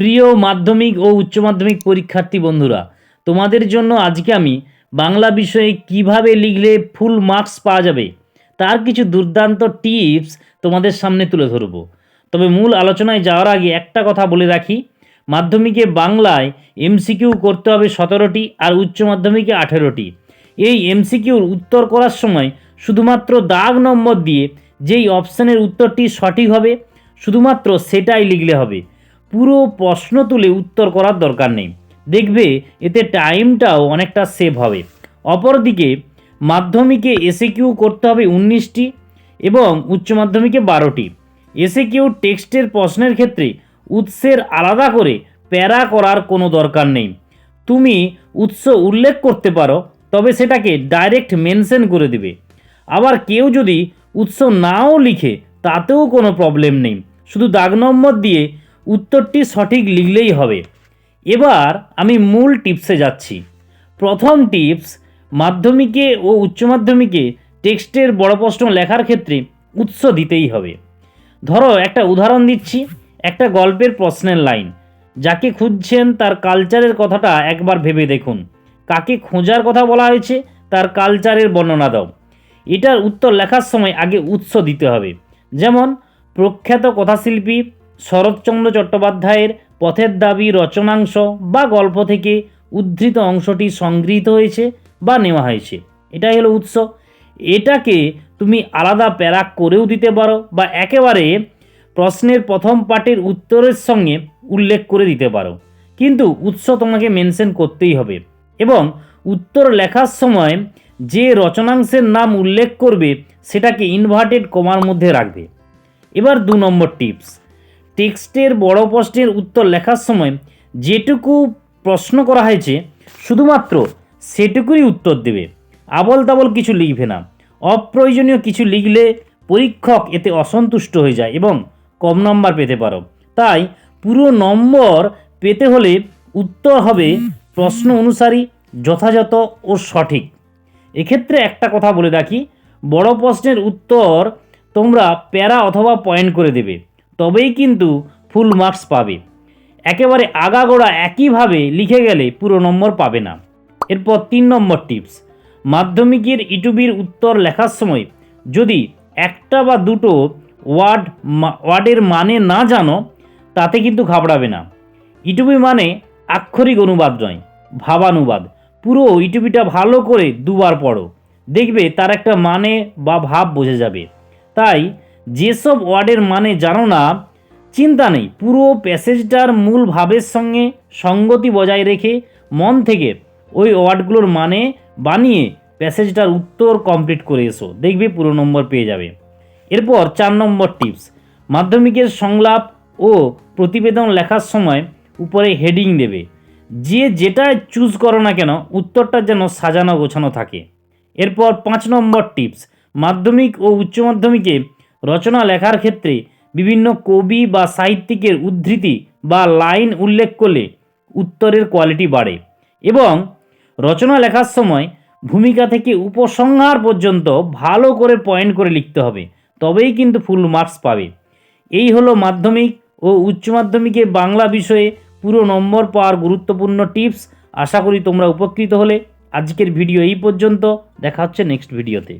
প্রিয় মাধ্যমিক ও উচ্চ মাধ্যমিক পরীক্ষার্থী বন্ধুরা, তোমাদের জন্য আজকে আমি বাংলা বিষয়ে কীভাবে লিখলে ফুল মার্কস পাওয়া যাবে, তার কিছু দুর্দান্ত টিপস তোমাদের সামনে তুলে ধরব। তবে মূল আলোচনায় যাওয়ার আগে একটা কথা বলে রাখি, মাধ্যমিকে বাংলায় এমসিকিউ করতে হবে সতেরোটি আর উচ্চ মাধ্যমিকে আঠেরোটি। এই এমসিকিউর উত্তর করার সময় শুধুমাত্র দাগ নম্বর দিয়ে যেই অপশানের উত্তরটি সঠিক হবে, শুধুমাত্র সেটাই লিখলে হবে। পুরো প্রশ্ন তুলে উত্তর করার দরকার নেই। দেখবে, এতে টাইমটাও অনেকটা সেভ হবে। অপরদিকে, মাধ্যমিকে এসে কিউ করতে হবে উনিশটি এবং উচ্চ মাধ্যমিকে বারোটি। এসে কিউ টেক্সটের প্রশ্নের ক্ষেত্রে উৎসের আলাদা করে প্যারা করার কোনো দরকার নেই। তুমি উৎস উল্লেখ করতে পারো, তবে সেটাকে ডাইরেক্ট মেনশন করে দেবে। আবার কেউ যদি উৎস নাও লিখে, তাতেও কোনো প্রবলেম নেই। শুধু দাগ নম্বর দিয়ে উত্তরটি সঠিক লিখলেই হবে। এবার আমি মূল টিপসে যাচ্ছি। প্রথম টিপস, মাধ্যমিকে ও উচ্চ মাধ্যমিকে টেক্সটের বড় প্রশ্ন লেখার ক্ষেত্রে উৎস দিতেই হবে। ধরো একটা উদাহরণ দিচ্ছি, একটা গল্পের প্রশ্নের লাইন। যাকে খুঁজছেন তার কালচারের কথাটা একবার ভেবে দেখুন। কাকে খোঁজার কথা বলা হয়েছে, তার কালচারের বর্ণনা দাও। এটার উত্তর লেখার সময় আগে উৎস দিতে হবে। যেমন, প্রখ্যাত কথাশিল্পী শরৎচন্দ্র চট্টোপাধ্যায়ের পথের দাবি, রচনাংশ বা গল্প থেকে উদ্ধৃত অংশটি সংগৃহীত হয়েছে বা নেওয়া হয়েছে। এটাই হলো উৎস। এটাকে তুমি আলাদা প্যারাক করেও দিতে পারো বা একেবারে প্রশ্নের প্রথম পার্টের উত্তরের সঙ্গে উল্লেখ করে দিতে পারো। কিন্তু উৎস তোমাকে মেনশন করতেই হবে এবং উত্তর লেখার সময় যে রচনাংশের নাম উল্লেখ করবে, সেটাকে ইনভার্টেড কমার মধ্যে রাখবে। এবার দু নম্বর টিপস টেক্সটের বড় প্রশ্নের উত্তর লেখার সময় যেটুকু প্রশ্ন করা হয়েছে, শুধুমাত্র সেটুকুই উত্তর দেবে। আবল তাবল কিছু লিখবে না। অপ্রয়োজনীয় কিছু লিখলে পরীক্ষক এতে অসন্তুষ্ট হয়ে যায় এবং কম নম্বর পেতে পারো। তাই পুরো নম্বর পেতে হলে উত্তর হবে প্রশ্ন অনুসারী, যথাযথ ও সঠিক। এক্ষেত্রে একটা কথা বলে রাখি, বড় প্রশ্নের উত্তর তোমরা প্যারা অথবা পয়েন্ট করে দেবে। তবেই কিন্তু ফুল মার্কস পাবে। একেবারে আগাগোড়া একইভাবে লিখে গেলে পুরো নম্বর পাবে না। এরপর তিন নম্বর টিপস মাধ্যমিকের ইটুবির উত্তর লেখার সময় যদি একটা বা দুটো ওয়ার্ড ওয়ার্ডের মানে না জানো, তাতে কিন্তু ঘাবড়াবে না। ইটুবি মানে আক্ষরিক অনুবাদ নয়, ভাবানুবাদ। পুরো ইটুবিটা ভালো করে দুবার পড়ো, দেখবে তার একটা মানে বা ভাব বোঝা যাবে। তাই যেসব ওয়ার্ডের মানে জানো না, চিন্তা নেই। পুরো প্যাসেজটার মূল ভাবের সঙ্গে সঙ্গতি বজায় রেখে মন থেকে ওই ওয়ার্ডগুলোর মানে বানিয়ে প্যাসেজটার উত্তর কমপ্লিট করে এসো। দেখবে পুরো নম্বর পেয়ে যাবে। এরপর চার নম্বর টিপস। মাধ্যমিকের সংলাপ ও প্রতিবেদন লেখার সময় উপরে হেডিং দেবে। যে যেটা চুজ করো না কেন, উত্তরটা যেন সাজানো গোছানো থাকে। এরপর পাঁচ নম্বর টিপস। মাধ্যমিক ও উচ্চ মাধ্যমিকে রচনা লেখার ক্ষেত্রে বিভিন্ন কবি বা সাহিত্যিকের উদ্ধৃতি বা লাইন উল্লেখ করলে উত্তরের কোয়ালিটি বাড়ে। এবং রচনা লেখার সময় ভূমিকা থেকে উপসংহার পর্যন্ত ভালো করে পয়েন্ট করে লিখতে হবে, তবেই কিন্তু ফুল মার্কস পাবে। এই হলো মাধ্যমিক ও উচ্চ মাধ্যমিকে বাংলা বিষয়ে পুরো নম্বর পাওয়ার গুরুত্বপূর্ণ টিপস আশা করি তোমরা উপকৃত হলে। আজকের ভিডিও এই পর্যন্ত। দেখা হচ্ছে নেক্সট ভিডিওতে